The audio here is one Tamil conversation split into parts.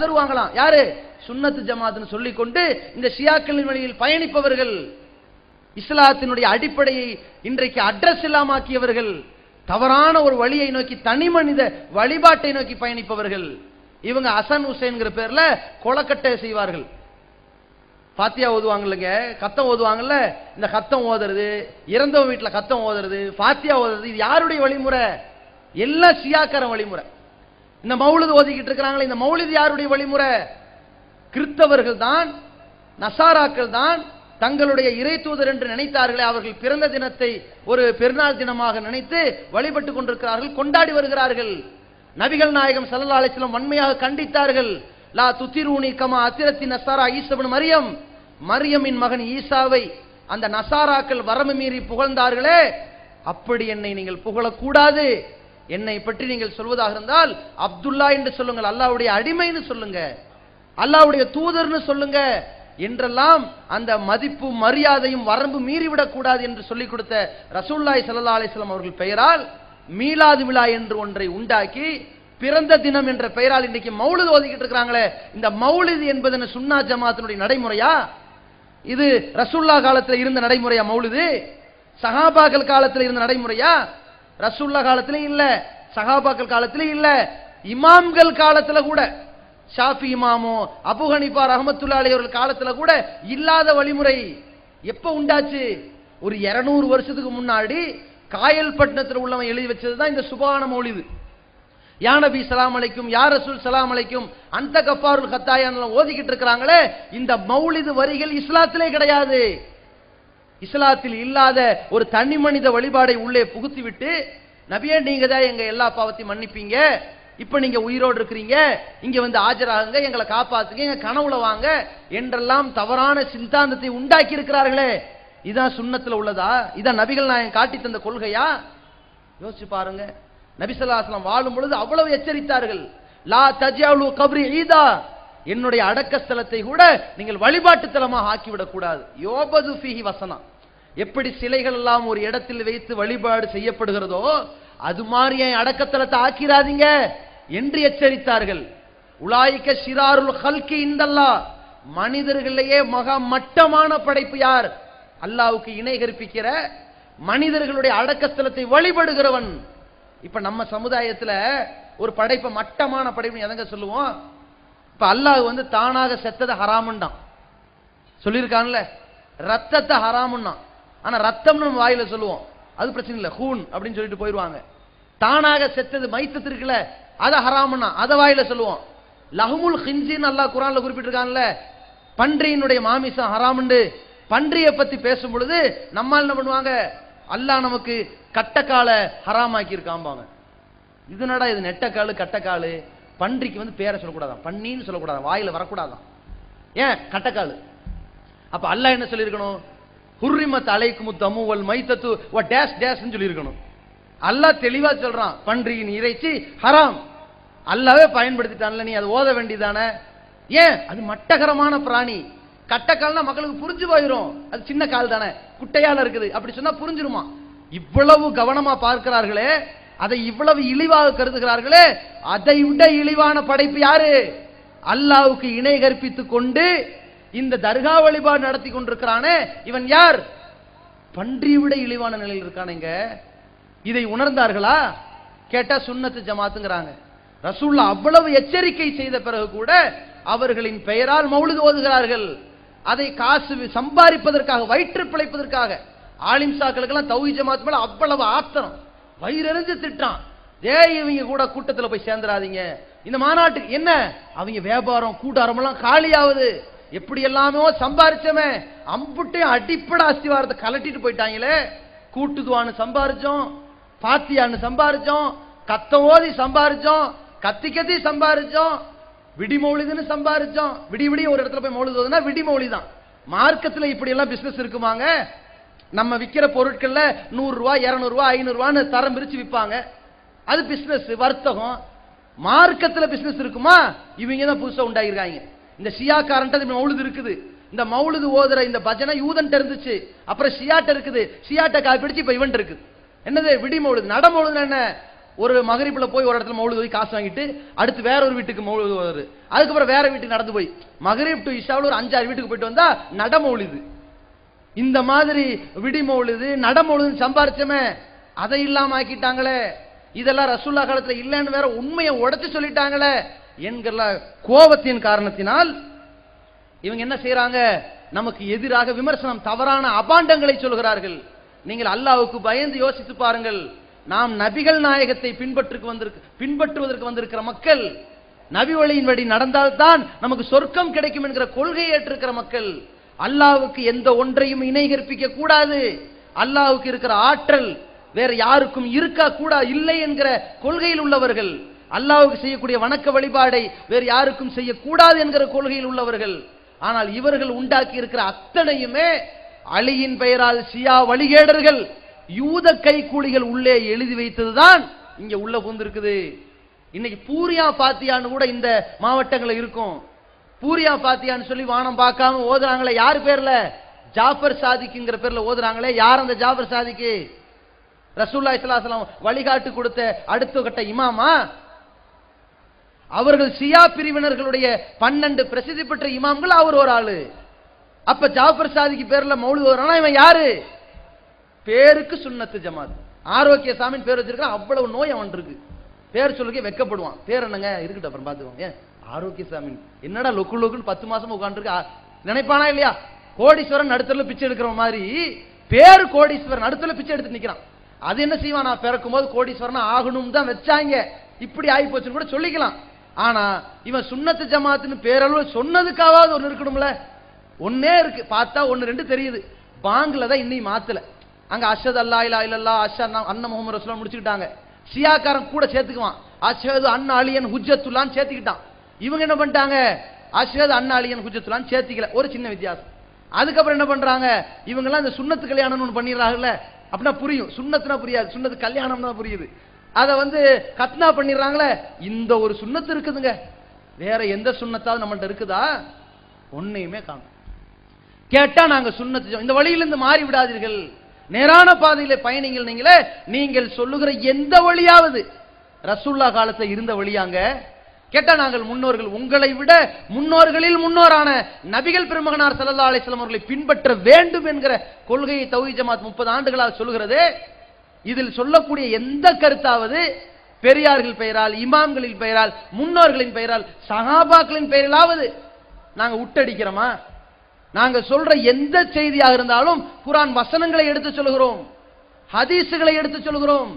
தருவாங்களாம் யாரு? சுன்னத்து ஜமாத்னு சொல்லிக் கொண்டு இந்த ஷியாக்களின் வழியில் பயணிப்பவர்கள் இஸ்லாத்தினுடைய அடிப்படையை இன்றைக்கு அட்ரஸ் இல்லாமாக்கியவர்கள் தவறான ஒரு வழியை நோக்கி தனி மனித வழிபாட்டை நோக்கி பயணிப்பவர்கள். இவங்க அசன் ஹுசைன்ங்கிற பேர்ல கொலக்கட்டை செய்வார்கள். பாத்தியா ஓதுவாங்கல்லங்க கத்தம் ஓதுவாங்கல்ல? இந்த கத்தம் ஓதுறது இறந்தவங்க வீட்டில் கத்தம் ஓதுறது பாத்தியா ஓதுறது இது யாருடைய வழிமுறை? எல்லா சியாக்கார வழிமுறை. இந்த மௌலது ஓதிக்கிட்டு இருக்கிறாங்களே இந்த மௌலிது யாருடைய வழிமுறை? கிறிஸ்தவர்கள் தான் நசாராக்கள் தான் தங்களுடைய இறை தூதர் என்று நினைத்தார்களே அவர்கள் பிறந்த தினத்தை ஒரு பெருநாள் தினமாக நினைத்து வழிபட்டு கொண்டிருக்கிறார்கள் கொண்டாடி வருகிறார்கள். நபிகள் நாயகம் சல்லா அலிஸ்லம் வன்மையாக கண்டித்தார்கள். லா துத்திரூனி கமா அத்திரத்தி நசாரா ஈசபன் மரியம். மரியமின் மகன் ஈசாவை அந்த நசாராக்கள் வரம்பு மீறி புகழ்ந்தார்களே அப்படி என்னை நீங்கள் புகழக்கூடாது. என்னை பற்றி நீங்கள் சொல்வதாக இருந்தால் அப்துல்லா என்று சொல்லுங்கள் அல்லாவுடைய அடிமைன்னு சொல்லுங்க அல்லாவுடைய தூதர்னு சொல்லுங்க என்றெல்லாம் அந்த மதிப்பு மரியாதையும் வரம்பு மீறிவிடக் கூடாது என்று சொல்லிக் கொடுத்த ரசூல்லாய் சல்லா அலிஸ்லாம் அவர்கள் பெயரால் மீலாது விழா என்று ஒன்றை உண்டாக்கி பிறந்த தினம் என்ற பெயரால் இன்னைக்கு மௌலிது ஓதிக்கிட்டு இருக்கிறாங்களே இந்த மௌலிது என்பது சுன்னா ஜமாத்தினுடைய நடைமுறையா? இது ரசூல்லா காலத்தில் இருந்த நடைமுறையா மௌலிது? சஹாபாக்கள் காலத்தில் இருந்த நடைமுறையா? ரசூல்லா காலத்திலயும் இல்ல சஹாபாக்கள் காலத்திலயும் இல்ல இமாம்கள் காலத்துல கூட ஷாஃபி இமாமோ அபு ஹனிஃபா ரஹமத்துல்லா அவர்கள் காலத்துல கூட இல்லாத வழிமுறை எப்ப உண்டாச்சு? ஒரு 200 வருஷத்துக்கு முன்னாடி காயல்பட்டினத்தில் உள்ளவன் எழுதி வச்சதுதான் இந்த சுபான மொழிது யானபி சலாம் அலைக்கும் யார் ரசூல் சலாம் அலைக்கும் அந்த கஃபாருல் ஹத்தாயான் ஓதிக்கிட்டு இருக்கிறாங்களே இந்த மௌலிது வரிகள் இஸ்லாத்திலே கிடையாது. இஸ்லாத்தில் இல்லாத ஒரு தனி மனித வழிபாடை உள்ளே புகுத்தி விட்டு நபியே நீங்க தான் எங்க எல்லா பாவத்தையும் மன்னிப்பீங்க. இப்ப நீங்க உயிரோடு இருக்கிறீங்க. இங்க வந்து ஆஜராகுங்க. எங்களை காப்பாத்துங்க. எங்க கனவுல வாங்க. என்றெல்லாம் தவறான சித்தாந்தத்தை உண்டாக்கி இருக்கிறார்களே இதான் சுண்ணத்துல உள்ளதா? இதான் நபிகள் நான் காட்டி தந்த கொள்கையா? யோசிச்சு பாருங்க. நபிசல்லாஸ்லாம் வாழும் பொழுது அவ்வளவு எச்சரித்தார்கள். லா தஜியாவுலு கபரி ஈதா. என்னுடைய அடக்க ஸ்தலத்தை கூட நீங்கள் வழிபாட்டுத்தலமாக ஆக்கிவிடக் கூடாது யோபது ஃபிஹி வசனம் எப்படி சிலைகள் எல்லாம் ஒரு இடத்தில் வைத்து வழிபாடு செய்யப்படுகிறதோ அது மாதிரி என் அடக்கத்தலத்தை ஆக்கிராதீங்க? என்று எச்சரித்தார்கள். உலாய்க்க சிராருல் ஹல்கி இந்தல்லா. மனிதர்களையே மகா மட்டமான படைப்பு யார்? அல்லாவுக்கு இணை கற்பிக்கிற மனிதர்களுடைய அடக்கஸ்தலத்தை வழிபடுகிறவன். இப்ப நம்ம சமுதாயத்துல ஒரு படைப்பை மட்டமான படைப்பு எதங்க சொல்லுவோம்? இப்ப அல்லாஹ் வந்து தானாக செத்ததை ஹராமுண்டான் சொல்லியிருக்கான்ல ரத்தத்தை ஹராமுன்னா ஆனா ரத்தம்னு நம்ம வாயில சொல்லுவோம். அது பிரச்சனை இல்லை. ஹூன் அப்படின்னு சொல்லிட்டு போயிடுவாங்க தானாக செத்தது மைத்தத்து இருக்குல்ல அதை ஹராமுன்னா அதை வாயில சொல்லுவோம். லஹமுல் ஹின்சின்னு அல்லாஹ் குரான்ல குறிப்பிட்டிருக்கான்ல பன்றியினுடைய மாமிசம் ஹராமுண்டு. பன்றியை பத்தி பேசும் பொழுது நம்மால் என்ன பண்ணுவாங்க? அல்லாஹ் நமக்கு கட்டக்கால ஹராமாக்கி இருக்காம்பாங்க இதுனடா இது நெட்டக்காலு கட்டக்காலு? பன்றிக்கு வந்து பேரை சொல்லக்கூடாதான். பன்னின்னு சொல்லக்கூடாதான். வாயில வரக்கூடாதான். ஏன்? கட்டக்காலு அப்ப அல்லாஹ் என்ன சொல்லியிருக்கணும்? ஹுர்ரிமத் அலைக்கும் தமு வல் மைத்தத்து வ டேஷ் டேஷ்னு சொல்லியிருக்கணும். அல்லாஹ் தெளிவா சொல்றான். பன்றியின் இறைச்சி ஹராம். அல்லாவே பயன்படுத்திட்டான்ல நீ அதை ஓத வேண்டியதானே? ஏன்? அது மட்டகரமான பிராணி. கட்டக்கால்னா மக்களுக்கு புரிஞ்சு போயிடும் அது சின்ன கால் தானே. குட்டையால இருக்குது. அப்படி சொன்னா புரிஞ்சிருமா? இவ்வளவு கவனமா பார்க்கிறார்களே அதை இவ்வளவு இழிவாக கருதுகிறார்களே? அதை விட இழிவான படைப்பு யாரு? அல்லாவுக்கு இணை கற்பித்துக் கொண்டு இந்த தர்கா வழிபாடு நடத்தி கொண்டிருக்கிறானே. இவன் யார்? பன்றி விட இழிவான நிலையில் இருக்கானுங்க. இதை உணர்ந்தார்களா? கேட்டா சுண்ணத்து ஜமாத்துங்கிறாங்க. ரசூல்லா அவ்வளவு எச்சரிக்கை செய்த பிறகு கூட அவர்களின் பெயரால் மௌலிது ஓதுகிறார்கள். அதை காசு சம்பாதிப்பதற்காக வயிற்று பிழைப்பதற்காக. ஆலிம் சாக்களுக்கெல்லாம் தௌஹி ஜமாத் மேல அவ்வளவு ஆத்திரம். வயிறறிஞ்சு திட்டான். ஏ இவங்க கூட கூட்டத்தில் போய் சேர்ந்துடாதீங்க. இந்த மாநாட்டுக்கு என்ன? அவங்க வியாபாரம் கூட்டாரம் எல்லாம் காலியாகுது. எப்படி எல்லாமே சம்பாரிச்சோமே. அம்புட்டே அடிப்படை அஸ்திவாரத்தை கலட்டிட்டு போயிட்டாங்களே. கூட்டுதுவான்னு சம்பாரிச்சோம் பாத்தியான்னு சம்பாரிச்சோம் கத்த ஓதி சம்பாரிச்சோம் கத்தி கத்தி சம்பாரிச்சோம் விடிமௌலிதுன்னு சம்பாரிச்சோம். விடி விடி ஒரு இடத்துல போய் மௌலிது ஓதுனா தான் மார்க்கத்தில் இப்படி எல்லாம் பிசினஸ் இருக்குமாங்க? நம்ம விற்கிற பொருட்கள்ல நூறுரூவா இரநூறுவா ஐநூறுரூவான்னு தரம் பிரிச்சு விற்பாங்க அது பிசினஸ் வர்த்தகம். மார்க்கத்தில் பிசினஸ் இருக்குமா? இவங்க தான் புதுசாக உண்டாகிருக்காங்க இந்த ஷியாக்காரன்ட்டு மௌலுது இருக்குது. இந்த மௌலுது ஓதுற இந்த பஜனை யூதன் இருந்துச்சு. அப்புறம் ஷியாட்ட இருக்குது. ஷியாட்ட காய் பிடிச்சு இப்போ இவன்ட்டு இருக்குது. என்னது விடி மௌலுது நட மௌலுது என்ன? ஒரு மகரிப்பில் போய் ஒரு இடத்துல மௌலுது போய் காசு வாங்கிட்டு அடுத்து வேற ஒரு வீட்டுக்கு மௌலுது ஓதுறது அதுக்கப்புறம் வேற வீட்டுக்கு நடந்து போய். மகரிப் டு இஷாவில் ஒரு அஞ்சாறு வீட்டுக்கு போயிட்டு வந்தா நடமௌலிது இந்த மாதிரி விடிமொழுது நடமொழுது சம்பாரிச்சமே அதை இல்லாம ஆக்கிட்டாங்களே. இதெல்லாம் ரசூல்லா காலத்துல இல்லைன்னு வேற உண்மையை உடைச்சு சொல்லிட்டாங்களே என்கிற கோபத்தின் காரணத்தினால் இவங்க என்ன செய்யறாங்க நமக்கு எதிராக விமர்சனம் தவறான அபாண்டங்களை சொல்கிறார்கள். நீங்கள் அல்லாவுக்கு பயந்து யோசித்து பாருங்கள். நாம் நபிகள் நாயகத்தை பின்பற்றுக்கு வந்திருக்கு பின்பற்றுவதற்கு வந்திருக்கிற மக்கள் நபி வழியின் வழி நடந்தால்தான் நமக்கு சொர்க்கம் கிடைக்கும் என்கிற கொள்கையை ஏற்றிருக்கிற மக்கள் அல்லாவுக்கு எந்த ஒன்றையும் இணை கற்பிக்க கூடாது. அல்லாவுக்கு இருக்கிற ஆற்றல் வேற யாருக்கும் இருக்கா கூடா இல்லை என்கிற கொள்கையில் உள்ளவர்கள் அல்லாவுக்கு செய்யக்கூடிய வணக்க வழிபாடை வேறு யாருக்கும் செய்யக்கூடாது என்கிற கொள்கையில் உள்ளவர்கள் ஆனால் இவர்கள் உண்டாக்கி இருக்கிற அத்தனையுமே அலியின் பெயரால் சியா வழிகேடர்கள் யூத கைக்கூலிகள் உள்ளே எழுதி வைத்ததுதான் இங்க உள்ள புந்திருக்குது. இன்னைக்கு பூரியா பாத்தியான்னு கூட இந்த மாவட்டங்களில் இருக்கும். பூரியா பாத்தியான்னு சொல்லி வானம் பார்க்காம ஓதுறாங்களே யார் பேர்ல? ஜாஃபர் சாதிக்குங்கிற பேர்ல ஓதுறாங்களே யார் அந்த ஜாஃபர் சாதிக்கு? ரசூல்லா இஸ்லாசலாம் வழிகாட்டு கொடுத்த அடுத்த கட்ட இமாமா? அவர்கள் சியா பிரிவினர்களுடைய பன்னெண்டு பிரசித்தி பெற்ற இமாம்கள் அவர் ஒரு ஆளு. அப்ப ஜாஃபர் சாதிக்கு பேர்ல மௌலு ஓதுறானா இவன் யாரு? பேருக்கு சுண்ணத்து ஜமாத். ஆரோக்கிய சாமின்னு பேர் வச்சிருக்கான் அவ்வளவு நோய் அவன் இருக்கு. பேர் சொல்லுக்கே வெக்கப்படுவான். பேர் என்னங்க? இருக்கட்டும் அப்புறம் பாத்துக்கோங்க ஏன் ஆரோக்கிய சாமி என்னடா லொக்கு லொக்குன்னு பத்து மாசம் உட்காந்துருக்கு நினைப்பானா இல்லையா? கோடீஸ்வரன் நடுத்தல பிச்சை எடுக்கிற மாதிரி பேரு கோடீஸ்வரன் நடுத்தல பிச்சை எடுத்து நிக்கிறான். அது என்ன செய்வான்? நான் பிறக்கும் போது கோடீஸ்வரன் ஆகணும் தான் வச்சாங்க. இப்படி ஆகி போச்சுன்னு கூட சொல்லிக்கலாம். ஆனா இவன் சுண்ணத்து ஜமாத்துன்னு பேரளவு சொன்னதுக்காவது ஒன்னு இருக்கணும்ல? ஒன்னே இருக்கு. பார்த்தா ஒன்னு ரெண்டு தெரியுது. பாங்குல தான் இன்னும் மாத்தல. அங்க அஷத் அல்லா இல்லா இல்லல்லா அஷா அண்ணன் முகமது ரசூலா முடிச்சுக்கிட்டாங்க. சியாக்காரன் கூட சேர்த்துக்குவான். அஷது அண்ணா அலியன் ஹுஜத்துல்லான்னு சேர்த்துக்கிட்டான். இவங்க என்ன பண்ணிட்டாங்க? அஷத் அண்ணாளியன் குஜத்துலான்னு சேர்த்திக்கல. ஒரு சின்ன வித்தியாசம். அதுக்கப்புறம் என்ன பண்றாங்க? இவங்கெல்லாம் இந்த சுண்ணத்து கல்யாணம் ஒன்று பண்ணிடுறாங்கல்ல? அப்படின்னா புரியும். சுண்ணத்துனா புரியாது. சுண்ணத்து கல்யாணம்னா புரியுது. அதை வந்து கத்னா பண்ணிடுறாங்களே? இந்த ஒரு சுண்ணத்து இருக்குதுங்க. வேற எந்த சுண்ணத்தாவது நம்மள்ட்ட இருக்குதா? ஒன்னையுமே காணும். கேட்டா நாங்க சுண்ணத்து இந்த வழியிலிருந்து மாறி விடாதீர்கள். நேரான பாதையில பயணிங்கள் நீங்களே நீங்கள் சொல்லுகிற எந்த வழியாவது ரசுல்லா காலத்தை இருந்த வழியாங்க. கேட்டா நாங்கள் முன்னோர்கள் உங்களை விட முன்னோர்களில் முன்னோரான நபிகள் பெருமகனார் சல்லா அலிஸ்லாம் அவர்களை பின்பற்ற வேண்டும் என்கிற கொள்கையை தௌஹி ஜமாத் முப்பது ஆண்டுகளாக சொல்கிறது இதில் சொல்லக்கூடிய எந்த கருத்தாவது பெரியார்கள் பெயரால் இமாம்களின் பெயரால் முன்னோர்களின் பெயரால் சஹாபாக்களின் பெயரிலாவது நாங்க உட்டடிக்கிறோமா? நாங்க சொல்ற எந்த செய்தியாக இருந்தாலும் குரான் வசனங்களை எடுத்து சொல்கிறோம் ஹதீஸுகளை எடுத்து சொல்கிறோம்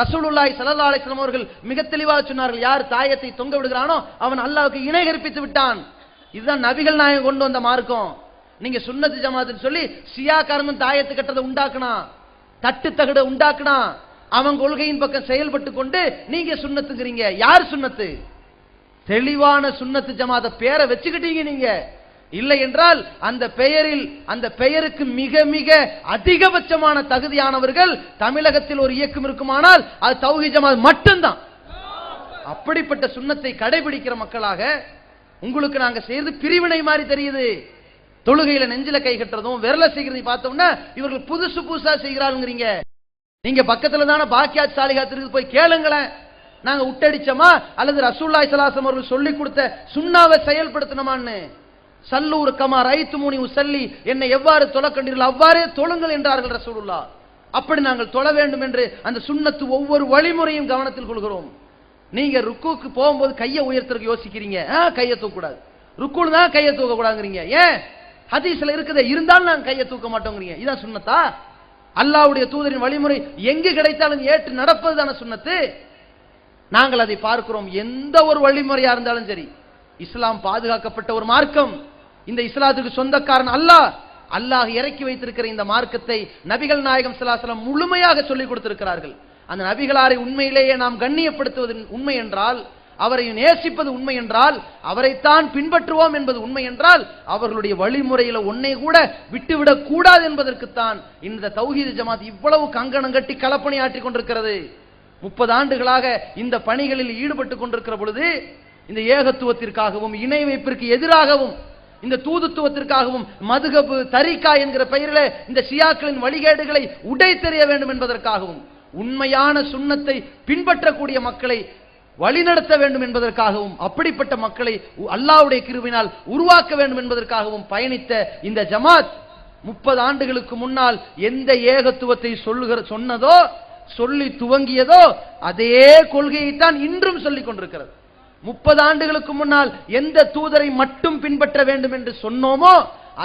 ரசூலுல்லாய் ஸல்லல்லாஹு அலைஹி அவர்கள் மிக தெளிவாக சொன்னார்கள் யார் தாயத்தை தொங்க விடுகிறானோ அவன் அல்லாவுக்கு இணை கற்பித்து விட்டான். இதுதான் நபிகள் நாயகம் கொண்டு வந்த மார்க்கம். நீங்க சுண்ணத்து ஜமாத்துன்னு சொல்லி சியாக்காரனும் தாயத்து கட்டதை உண்டாக்குனா தட்டு தகட உண்டாக்குனா அவன் கொள்கையின் பக்கம் செயல்பட்டு கொண்டு நீங்க சுண்ணத்துங்கிறீங்க யார் சுன்னத்து? தெளிவான சுண்ணத்து ஜமாத பேரை வச்சுக்கிட்டீங்க நீங்க. இல்லை என்றால் அந்த பெயரில் அந்த பெயருக்கு மிக மிக அதிகபட்சமான தகுதியானவர்கள் தமிழகத்தில் ஒரு இயக்கம் இருக்குமானால் அது தௌஹி ஜமாத் மட்டும்தான். அப்படிப்பட்ட சுண்ணத்தை கடைபிடிக்கிற மக்களாக உங்களுக்கு நாங்க செய்யறது பிரிவினை மாதிரி தெரியுது. தொழுகையில நெஞ்சில கை கட்டுறதும் விரல செய்கிறதையும் பார்த்தோம்னா இவர்கள் புதுசு புதுசா செய்கிறாருங்கிறீங்க நீங்க பக்கத்துல தானே பாக்கியா சாலிகாத்திற்கு போய் கேளுங்களேன். நாங்க உட்டடிச்சோமா? அல்லது ரசூல்லாய் சலாசம் அவர்கள் சொல்லி கொடுத்த சுண்ணாவை செயல்படுத்தணுமான்னு? சல்லூர் கமார் ஐத்து முனி உசல்லி. என்னை எவ்வாறு தொலைக்கண்டீர்கள்? அவ்வாறே தொழுங்கள் என்றார்கள் ரசூலுல்லா. அப்படி நாங்கள் தொழ வேண்டும் என்று அந்த சுண்ணத்து ஒவ்வொரு வழிமுறையும் கவனத்தில் கொள்கிறோம். நீங்க ருக்குக்கு போகும்போது கையை உயர்த்துறதுக்கு யோசிக்கிறீங்க. கையை தூக்கக்கூடாது. கூடாது தான் கையை தூக்க கூடாதுங்கிறீங்க ஏன்? ஹதீஸ்ல இருக்குதே. இருந்தாலும் நாங்கள் கையை தூக்க மாட்டோங்கிறீங்க. இதான் சுண்ணத்தா? அல்லாவுடைய தூதரின் வழிமுறை எங்கு கிடைத்தாலும் ஏற்று நடப்பது தானே சுண்ணத்து? நாங்கள் அதை பார்க்கிறோம். எந்த ஒரு வழிமுறையா இருந்தாலும் சரி. இஸ்லாம் பாதுகாக்கப்பட்ட ஒரு மார்க்கம். இந்த இஸ்லாத்துக்கு சொந்தக்காரன் அல்லாஹ். அல்லாஹ் இறக்கி வைத்திருக்கிற இந்த மார்க்கத்தை நபிகள் நாயகம் சலாசலம் முழுமையாக சொல்லிக் கொடுத்திருக்கிறார்கள். அந்த நபிகளாரை உண்மையிலேயே நாம் கண்ணியப்படுத்துவது உண்மை என்றால் அவரை நேசிப்பது உண்மை என்றால் அவரைத்தான் பின்பற்றுவோம் என்பது உண்மை என்றால் அவர்களுடைய வழிமுறையில ஒன்னை கூட விட்டுவிடக் கூடாது என்பதற்குத்தான் இந்த தௌஹீது ஜமாத் இவ்வளவு கங்கணம் கட்டி களப்பணி ஆற்றிக் கொண்டிருக்கிறது. முப்பது ஆண்டுகளாக இந்த பணிகளில் ஈடுபட்டு கொண்டிருக்கிற பொழுது இந்த ஏகத்துவத்திற்காகவும் இணை வைப்பிற்கு எதிராகவும் இந்த தூதுத்துவத்திற்காகவும் மதுகபு தரிகா என்கிற பெயரில் இந்த ஷியாக்களின் வழிகேடுகளை உடை தெரிய வேண்டும் என்பதற்காகவும் உண்மையான சுண்ணத்தை பின்பற்றக்கூடிய மக்களை வழிநடத்த வேண்டும் என்பதற்காகவும் அப்படிப்பட்ட மக்களை அல்லாவுடைய அல்லாஹ்வுடைய உருவாக்க வேண்டும் என்பதற்காகவும் பயணித்த இந்த ஜமாத் முப்பது ஆண்டுகளுக்கு முன்னால் எந்த ஏகத்துவத்தை சொல்லுகிற சொன்னதோ சொல்லி துவங்கியதோ அதே கொள்கையைத்தான் இன்றும் சொல்லிக் கொண்டிருக்கிறது. முப்பது ஆண்டுகளுக்கு முன்னால் எந்த தூதரை மட்டும் பின்பற்ற வேண்டும் என்று சொன்னோமோ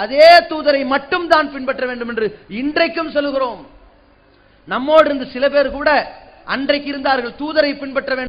அதே தூதரை மட்டும் தான் பின்பற்ற வேண்டும் என்று இன்றைக்கும் சொல்லுகிறோம். நம்மோடு இருந்து சில பேர் கூட அன்றைக்கு இருந்தார்கள் தூதரை பின்பற்ற வேண்டும்